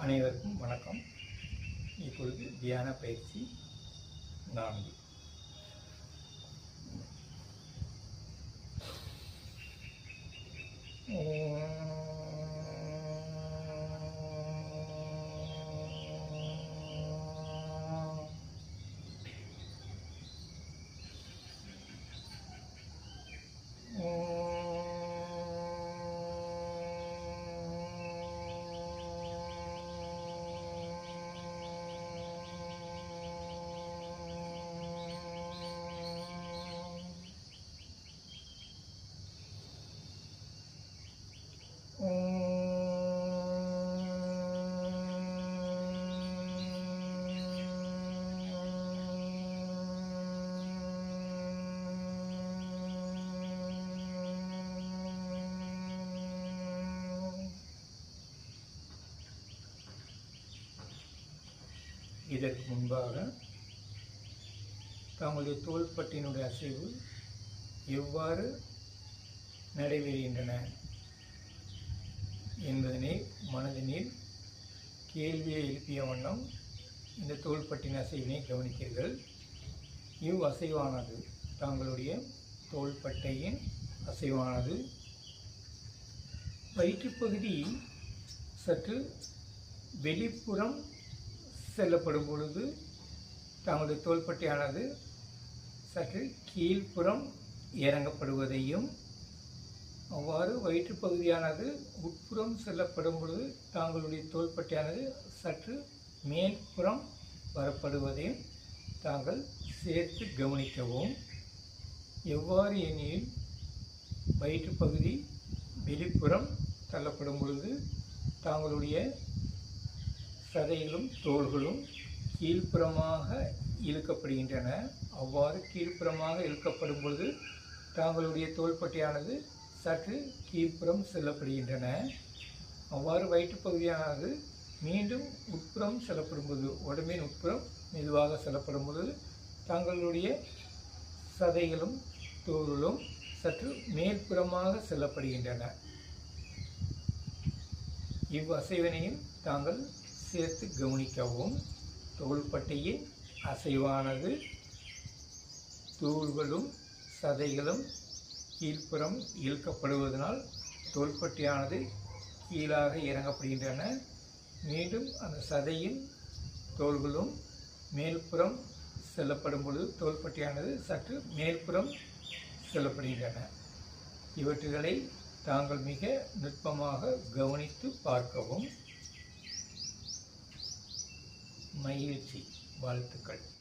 அனைவருக்கும் வணக்கம். இப்பொழுது தியான பயிற்சி நான்கு. இதற்கு முன்பாக தங்களுடைய தோள்பட்டினுடைய அசைவு எவ்வாறு நடைபெறுகின்றன? என்பதனை மனதினில் கேள்வியை எழுப்பிய வண்ணம் இந்த தோள்பட்டின் அசைவினை கவனித்தீர்கள். இவ் அசைவானது தாங்களுடைய தோள்பட்டையின் அசைவானது. வயிற்றுப்பகுதி சற்று வெளிப்புறம் செல்லப்படும் பொழுது தங்களுடைய தோள்பட்டையானது சற்று கீழ்ப்புறம் இறங்கப்படுவதையும் அவ்வாறு வயிற்றுப்பகுதியானது உட்புறம் செல்லப்படும் பொழுது தாங்களுடைய தோள்பட்டையானது சற்று மேற்புறம் வரப்படுவதையும் தாங்கள் சேர்த்து கவனிக்கவும். எவ்வாறு எனில் வயிற்றுப்பகுதி வெளிப்புறம் தள்ளப்படும் பொழுது தாங்களுடைய சதைகளும் தோள்களும் கீழ்ப்புறமாக இழுக்கப்படுகின்றன. அவ்வாறு கீழ்ப்புறமாக இழுக்கப்படும் பொழுது தாங்களுடைய தோள்பட்டையானது சற்று கீழ்ப்புறம் செல்லப்படுகின்றன. அவ்வாறு வயிற்றுப்பகுதியானது மீண்டும் உட்புறம் செல்லப்படும் போது உடம்பின் உட்புறம் மெதுவாக செல்லப்படும் பொழுது தங்களுடைய சதைகளும் தோள்களும் சற்று மேற்புறமாக செல்லப்படுகின்றன. இவ்வசைவினையும் தாங்கள் சேர்த்து கவனிக்கவும். தோள்பட்டையின் அசைவானது. தூள்களும் சதைகளும் கீழ்ப்புறம் இழுக்கப்படுவதனால் தோள்பட்டியானது கீழாக இறங்கப்படுகின்றன. மீண்டும் அந்த சதையின் தோள்களும் மேல்புறம் செல்லப்படும் பொழுது தோள்பட்டியானது சற்று மேல்புறம் செல்லப்படுகின்றன. இவற்றுகளை தாங்கள் மிக நுட்பமாக கவனித்து பார்க்கவும். மகிழ்ச்சி வாழ்த்துக்கள்.